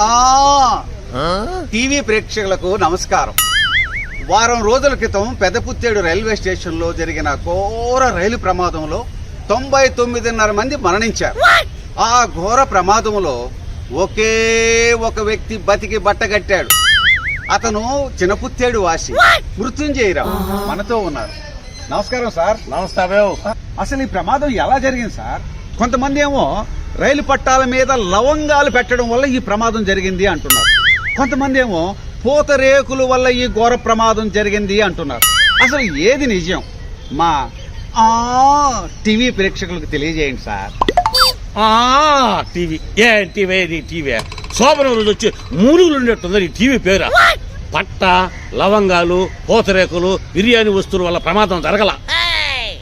ఆ. టీవీ ప్రేక్షకులకు నమస్కారం. వారం రోజుల క్రితం పెదపుత్తేడు రైల్వే స్టేషన్లో జరిగిన ఘోర రైలు ప్రమాదంలో తొంభై తొమ్మిదిన్నర మంది మరణించారు. ఆ ఘోర ప్రమాదంలో ఒకే ఒక వ్యక్తి బతికి బట్టగట్టాడు. అతను చినపుత్తేడు వాసి. మృత్యుంజయరావు మనతో ఉన్నారు. నమస్కారం సార్. నమస్తే అసలు ఈ ప్రమాదం ఎలా జరిగింది సార్? కొంతమంది ఏమో రైలు పట్టాల మీద లవంగాలు పెట్టడం వల్ల ఈ ప్రమాదం జరిగింది అంటున్నారు. కొంతమంది ఏమో పూతరేకుల వల్ల ఈ ఘోర ప్రమాదం జరిగింది అంటున్నారు. అసలు ఏది నిజం? మా ఆ టీవీ ప్రేక్షకులకు తెలియజేయండి సార్. ఆ టీవీ. ఏ టీవీ? టీవీ? శోభనం రోజు వచ్చి మూలుగులు ఉండేట్టుంది నీ టీవీ పేరు. పట్ట లవంగాలు పూతరేకులు బిర్యానీ వస్తువుల వల్ల ప్రమాదం జరగల.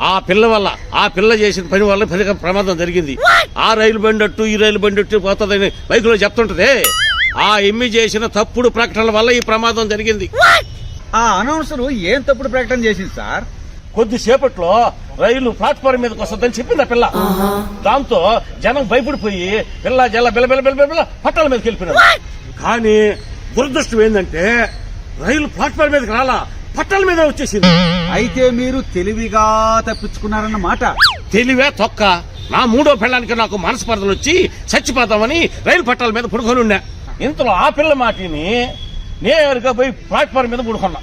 ఆ పిల్ల వల్ల ఆ పిల్ల చేసిన పని వల్ల పెద్ద ప్రమాదం జరిగింది. ఆ రైలు బండట్టు ఈ రైలు బండట్టు పోతుందని బైకులో చెప్తుంటదే. ఆ ఎమ్మి చేసిన తప్పుడు ప్రకటనల వల్ల ఈ ప్రమాదం జరిగింది. ఆ అనౌన్సర్ ఏం తప్పుడు ప్రకటన చేసింది సార్? కొద్దిసేపట్లో రైలు ప్లాట్ఫారం మీదకి వస్తుందని చెప్పింది ఆ పిల్ల. దాంతో జనం భయపడిపోయి పిల్ల జల్ల బిల్ల బిల్ల బిల్ల బిల్ల పట్టాల మీదకి వెళ్ళిపోయినారు. కానీ దురదృష్టం ఏంటంటే రైలు ప్లాట్ఫారం మీదకి రాలా. పట్టాల మీద వచ్చేసింది. అయితే మీరు తెలివిగా తప్పించుకున్నారన్నమాట తెలివే తొక్క. నా మూడో పెళ్ళానికి నాకు మనస్పర్ధలు వచ్చి చచ్చిపోతామని రైలు పట్టాల మీద పడుకొని ఉన్నా. ఇంతలో ఆ పిల్ల మాటిని నేరుగా పోయి ప్లాట్ఫారం మీద పడుకున్నా